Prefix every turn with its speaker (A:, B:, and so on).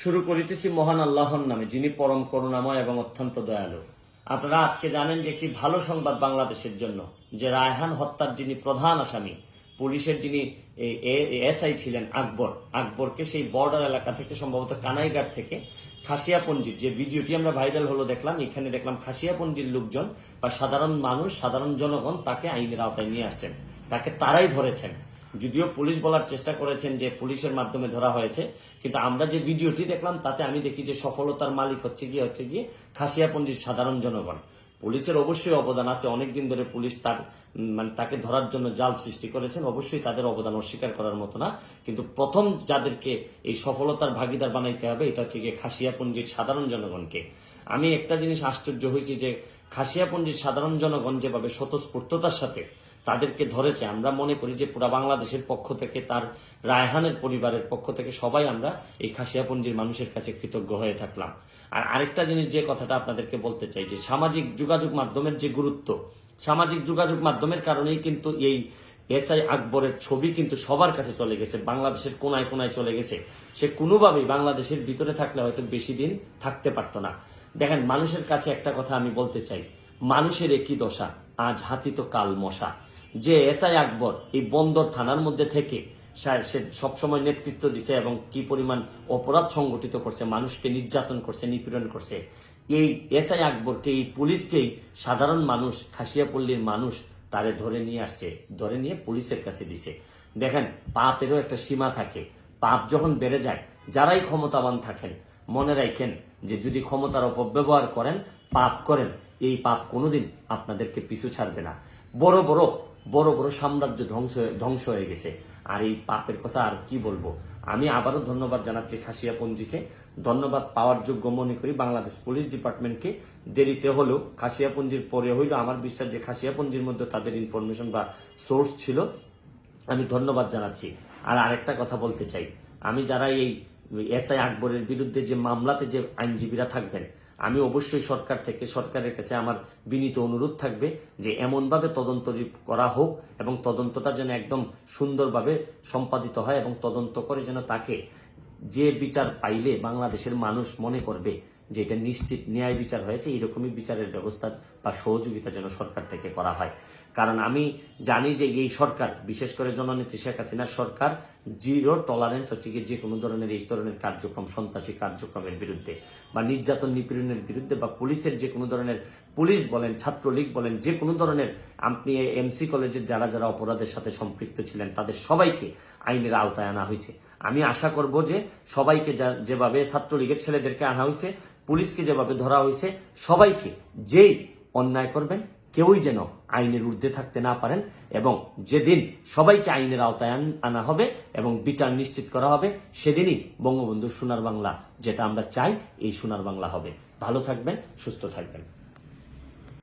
A: শুরু করিতেছি মহান আল্লাহর নামে, যিনি পরম করুণাময় এবং অত্যন্ত দয়ালু। আপনারা আজকে জানেন যে একটি ভালো সংবাদ বাংলাদেশের জন্য, যে রায়হান হত্যার যিনি প্রধান আসামি, পুলিশের যিনি এসআই ছিলেন আকবর, আকবরকে সেই বর্ডার এলাকা থেকে, সম্ভবত কানাইঘাট থেকে খাসিয়াপঞ্জির, যে ভিডিওটি আমরা ভাইরাল হলো দেখলাম, এখানে দেখলাম খাসিয়াপঞ্জির লোকজন বা সাধারণ মানুষ, সাধারণ জনগণ তাকে আইনের আওতায় নিয়ে আসছেন। তাকে তারাই ধরেছেন। যদিও পুলিশ বলার চেষ্টা করেছেন যে পুলিশের মাধ্যমে ধরা হয়েছে, কিন্তু আমরা যে ভিডিওটি দেখলাম, তাতে আমি দেখি যে সফলতার মালিক হচ্ছে গিয়ে হচ্ছে গিয়ে খাসিয়াপঞ্জির সাধারণ জনগণ। পুলিশের অবশ্যই অবদান আছে, অনেকদিন ধরে পুলিশ তার মানে তাকে ধরার জন্য জাল সৃষ্টি করেছেন, অবশ্যই তাদের অবদান অস্বীকার করার মতো না। কিন্তু প্রথম যাদেরকে এই সফলতার ভাগিদার বানাইতে হবে, এটা হচ্ছে গিয়ে খাসিয়াপঞ্জির সাধারণ জনগণকে। আমি একটা জিনিস আশ্চর্য হয়েছি যে খাসিয়াপঞ্জির সাধারণ জনগণ যেভাবে স্বতঃস্ফূর্ততার সাথে তাদেরকে ধরেছে। আমরা মনে করি যে পুরা বাংলাদেশের পক্ষ থেকে তার, রায়হানের পরিবারের পক্ষ থেকে সবাই আমরা এই খাসিয়াপঞ্জির মানুষের কাছে কৃতজ্ঞ হয়ে থাকলাম। আর আরেকটা জিনিস যে কথাটা আপনাদেরকে বলতে চাই যে সামাজিক যোগাযোগ মাধ্যমের যে গুরুত্ব, সামাজিক যোগাযোগ মাধ্যমের কারণেই কিন্তু এই এসআই আকবরের ছবি কিন্তু সবার কাছে চলে গেছে, বাংলাদেশের কোনায় কোনায় চলে গেছে। সে কোনোভাবেই বাংলাদেশের ভিতরে থাকলে হয়তো বেশি দিন থাকতে পারতো না। দেখেন, মানুষের কাছে একটা কথা আমি বলতে চাই। মানুষের একই দশা, আজ হাতি তো কাল মশা। যে এসআই আকবর এই বন্দর থানার মধ্যে থেকে সে সবসময় নেতৃত্ব দিছে এবং কি পরিমাণ অপরাধ সংগঠিত করছে, মানুষকে নির্যাতন করছে, নিপীড়ন করছে। এই এসআই আকবরকে, এই পুলিশকেই সাধারণ মানুষ, খাসিয়াপল্লীর মানুষ তারে ধরে নিয়ে আসছে, ধরে নিয়ে পুলিশের কাছে দিছে। দেখেন, পাপেরও একটা সীমা থাকে। পাপ যখন বেড়ে যায়, যারাই ক্ষমতাবান থাকেন, মনে রাখেন যে যদি ক্ষমতার অপব্যবহার করেন, পাপ করেন, এই পাপ কোনোদিন আপনাদেরকে পিছু ছাড়বে না। বড় বড় বড় বড় সাম্রাজ্য ধ্বংস ধ্বংস হয়ে গেছে। আর এই পাপের কথা আর কি বলব? আমি আবারও ধন্যবাদ জানাচ্ছি খাসিয়া পঞ্জিকে ধন্যবাদ পাওয়ার যোগ্য মনে করি বাংলাদেশ পুলিশ ডিপার্টমেন্টকে। দেরিতে হলেও খাসিয়াপঞ্জির পরে হইল আমার বিশ্বাস যে খাসিয়াপঞ্জির মধ্যে তাদের ইনফরমেশন বা সোর্স ছিল। আমি ধন্যবাদ জানাচ্ছি। আর আরেকটা কথা বলতে চাই। আমি যারা এই এসআই আকবরের বিরুদ্ধে যে মামলাতে যে আইনজীবীরা থাকবেন আমি অবশ্যই সরকার থেকে, সরকারের কাছে আমার বিনীত অনুরোধ থাকবে যে এমনভাবে তদন্ত করা হোক এবং তদন্তটা যেন একদম সুন্দরভাবে সম্পাদিত হয় এবং তদন্ত করে যেন তাকে যে বিচার পাইলে বাংলাদেশের মানুষ মনে করবে যে এটা নিশ্চিত ন্যায় বিচার হয়েছে এরকমই বিচারের ব্যবস্থা বা সহযোগিতা যেন সরকার থেকে করা হয়। কারণ আমি জানি যে এই সরকার, বিশেষ করে জননেত্রী শেখ হাসিনার সরকার, জিরো টলারেন্স হচ্ছে কি যে কোনো ধরনের এই ধরনের কার্যক্রম, সন্ত্রাসী কার্যক্রমের বিরুদ্ধে বা নির্যাতন নিপীড়নের বিরুদ্ধে বা পুলিশের যে কোনো ধরনের, পুলিশ বলেন, ছাত্রলীগ বলেন যে কোনো ধরনের আপনি এমসি কলেজের যারা যারা অপরাধের সাথে সম্পৃক্ত ছিলেন, তাদের সবাইকে আইনের আওতায় আনা হয়েছে। আমি আশা করব যে সবাইকে যেভাবে ছাত্রলীগের ছেলেদেরকে আনা হয়েছে পুলিশকে যেভাবে ধরা হয়েছে, সবাইকে যেই অন্যায় করবেন, কেউই যেন আইনের ঊর্ধ্বে থাকতে না পারেন এবং যেদিন সবাইকে আইনের আওতায় আনা হবে এবং বিচার নিশ্চিত করা হবে, সেদিনই বঙ্গবন্ধুর সোনার বাংলা যেটা আমরা চাই, এই সোনার বাংলা হবে। ভালো থাকবেন, সুস্থ থাকবেন।